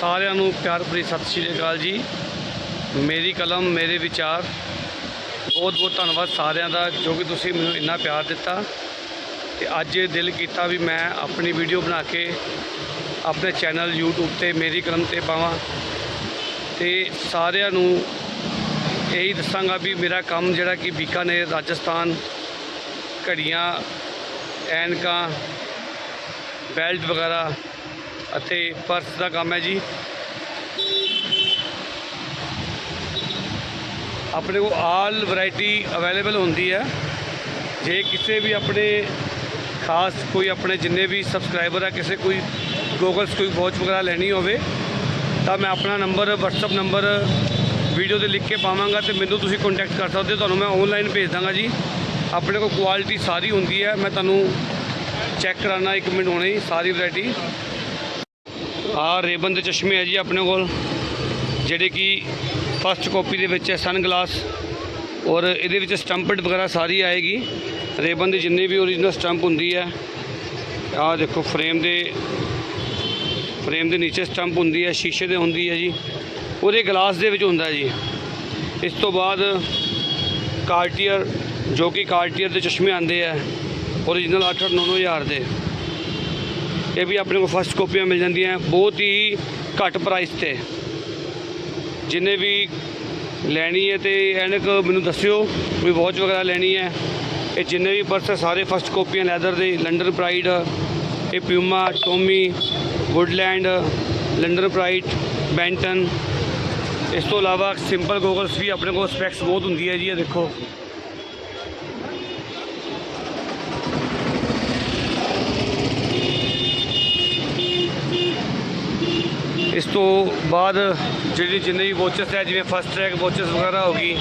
ਸਾਰਿਆਂ ਨੂੰ ਪਿਆਰ ਭਰੀ ਸਤਿ ਸ਼੍ਰੀ ਅਕਾਲ ਜੀ। ਮੇਰੀ ਕਲਮ, ਮੇਰੇ ਵਿਚਾਰ। ਬਹੁਤ ਬਹੁਤ ਧੰਨਵਾਦ ਸਾਰਿਆਂ ਦਾ ਜੋ ਕਿ ਤੁਸੀਂ ਮੈਨੂੰ ਇੰਨਾ ਪਿਆਰ ਦਿੱਤਾ। ਤੇ ਅੱਜ ਦਿਲ ਕੀਤਾ ਵੀ ਮੈਂ ਆਪਣੀ ਵੀਡੀਓ ਬਣਾ ਕੇ ਆਪਣੇ ਚੈਨਲ YouTube ਤੇ, ਮੇਰੀ ਕਲਮ ਤੇ ਪਾਵਾਂ। ਤੇ ਸਾਰਿਆਂ ਨੂੰ ਇਹੀ ਦੱਸਾਂਗਾ ਵੀ ਮੇਰਾ ਕੰਮ ਜਿਹੜਾ ਕਿ ਬੀਕਾਨੇਰ, ਰਾਜਸਥਾਨ, ਘੜੀਆਂ, ਐਨਕਾਂ, ਬੈਲਟ ਵਗੈਰਾ ਅਤੇ ਪਰਸ ਦਾ ਕੰਮ ਹੈ ਜੀ। ਆਪਣੇ ਕੋਲ ਆਲ ਵੈਰਾਈਟੀ ਅਵੇਲੇਬਲ ਹੁੰਦੀ ਹੈ। ਜੇ ਕਿਸੇ ਵੀ ਆਪਣੇ ਖਾਸ ਕੋਈ ਆਪਣੇ ਜਿੰਨੇ ਵੀ ਸਬਸਕ੍ਰਾਈਬਰ ਆ, ਕਿਸੇ ਕੋਈ ਗੋਗਲਸ ਕੋਈ ਵਾਚ ਵਗੈਰਾ ਲੈਣੀ ਹੋਵੇ, ਤਾਂ ਮੈਂ ਆਪਣਾ ਨੰਬਰ, WhatsApp ਨੰਬਰ ਵੀਡੀਓ ਤੇ ਲਿਖ ਕੇ ਪਾਵਾਂਗਾ ਤੇ ਮੈਨੂੰ ਤੁਸੀਂ ਕੰਟੈਕਟ ਕਰ ਸਕਦੇ ਹੋ। ਤੁਹਾਨੂੰ ਮੈਂ ਆਨਲਾਈਨ ਭੇਜ ਦਾਂਗਾ ਜੀ। ਆਪਣੇ ਕੋਲ ਕੁਆਲਿਟੀ ਸਾਰੀ ਹੁੰਦੀ ਹੈ। ਮੈਂ ਤੁਹਾਨੂੰ ਚੈੱਕ ਕਰਾਣਾ ਇੱਕ ਮਿੰਟ ਹੋਣੇ ਸਾਰੀ ਵੈਰਾਈਟੀ। ਆਹ ਰੇਬਨ ਦੇ ਚਸ਼ਮੇ ਹੈ ਜੀ ਆਪਣੇ ਕੋਲ, ਜਿਹੜੇ ਕਿ ਫਸਟ ਕਾਪੀ ਦੇ ਵਿੱਚ ਹੈ ਸਨ ਗਲਾਸ ਔਰ ਇਹਦੇ ਵਿੱਚ ਸਟੰਪਡ ਵਗੈਰਾ ਸਾਰੀ ਆਏਗੀ। ਰੇਬਨ ਦੀ ਜਿੰਨੀ ਵੀ ਓਰੀਜਨਲ ਸਟੰਪ ਹੁੰਦੀ ਹੈ, ਆਹ ਦੇਖੋ ਫਰੇਮ ਦੇ ਫਰੇਮ ਦੇ ਨੀਚੇ ਸਟੰਪ ਹੁੰਦੀ ਹੈ, ਸ਼ੀਸ਼ੇ ਦੇ ਹੁੰਦੀ ਹੈ ਜੀ। ਉਹਦੇ ਗਲਾਸ ਦੇ ਵਿੱਚ ਹੁੰਦਾ ਜੀ। ਇਸ ਤੋਂ ਬਾਅਦ ਕਾਰਟੀਅਰ ਜੋ ਕਿ ਕਾਰਟੀਅਰ ਦੇ ਚਸ਼ਮੇ ਆਉਂਦੇ ਆ ਓਰੀਜਨਲ 8 9 ਹਜ਼ਾਰ ਦੇ। ਇਹ ਵੀ ਆਪਣੇ ਕੋਲ ਫਸਟ ਕਾਪੀਆਂ ਮਿਲ ਜਾਂਦੀਆਂ, ਬਹੁਤ ਹੀ ਘੱਟ ਪ੍ਰਾਈਸ ਤੇ। ਜਿੰਨੇ ਵੀ ਲੈਣੀ ਹੈ ਤੇ ਐਨਕ ਮੈਨੂੰ ਦੱਸਿਓ ਵੀ ਵਾਚ ਵਗੈਰਾ ਲੈਣੀ ਹੈ। ਇਹ ਜਿੰਨੇ ਵੀ ਪਰਸ ਸਾਰੇ ਫਸਟ ਕਾਪੀਆਂ ਲੈਦਰ ਦੇ ਲੰਡਨ ਪ੍ਰਾਈਡ ਇਹ Puma Tommy Woodland London Pride Benetton ਇਸ ਤੋਂ ਇਲਾਵਾ ਸਿੰਪਲ ਗੋਗਲਸ ਵੀ ਆਪਣੇ ਕੋਲ ਸਪੈਕਸ ਬਹੁਤ ਹੁੰਦੀ ਹੈ ਜੀ, ਇਹ ਦੇਖੋ। ਇਸ ਤੋਂ ਬਾਅਦ ਜਿਹੜੀ ਜਿੰਨੇ ਵੀ ਵਾਚਸ ਹੈ, ਜਿਵੇਂ ਫਸਟ ਟਰੈਕ ਵਾਚਸ ਵਗੈਰਾ ਹੋ ਗਈ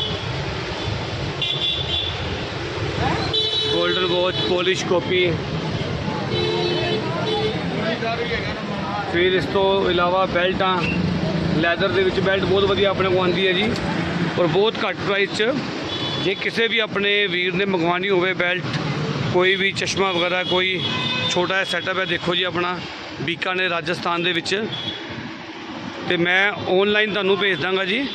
ਗੋਲਡਨ ਵਾਚ ਪੋਲਿਸ਼ ਕਾਪੀ ਫਿਰ ਇਸ ਤੋਂ ਇਲਾਵਾ ਬੈਲਟਾਂ ਲੈਦਰ ਦੇ ਵਿੱਚ ਬੈਲਟ ਬਹੁਤ ਵਧੀਆ ਆਪਣੇ ਕੋਲ ਆਉਂਦੀ ਹੈ ਜੀ, ਔਰ ਬਹੁਤ ਘੱਟ ਪ੍ਰਾਈਸ 'ਚ ਜੇ ਕਿਸੇ ਵੀ ਆਪਣੇ ਵੀਰ ਨੇ ਮੰਗਵਾਉਣੀ ਹੋਵੇ ਬੈਲਟ ਕੋਈ ਵੀ ਚਸ਼ਮਾ ਵਗੈਰਾ, ਕੋਈ ਛੋਟਾ ਜਿਹਾ ਸੈਟਅਪ ਹੈ, ਦੇਖੋ ਜੀ ਆਪਣਾ, ਬੀਕਾਨੇਰ, ਰਾਜਸਥਾਨ ਦੇ ਵਿੱਚ। ਤੇ ਮੈਂ ਆਨਲਾਈਨ ਤੁਹਾਨੂੰ ਭੇਜ ਦਾਂਗਾ ਜੀ।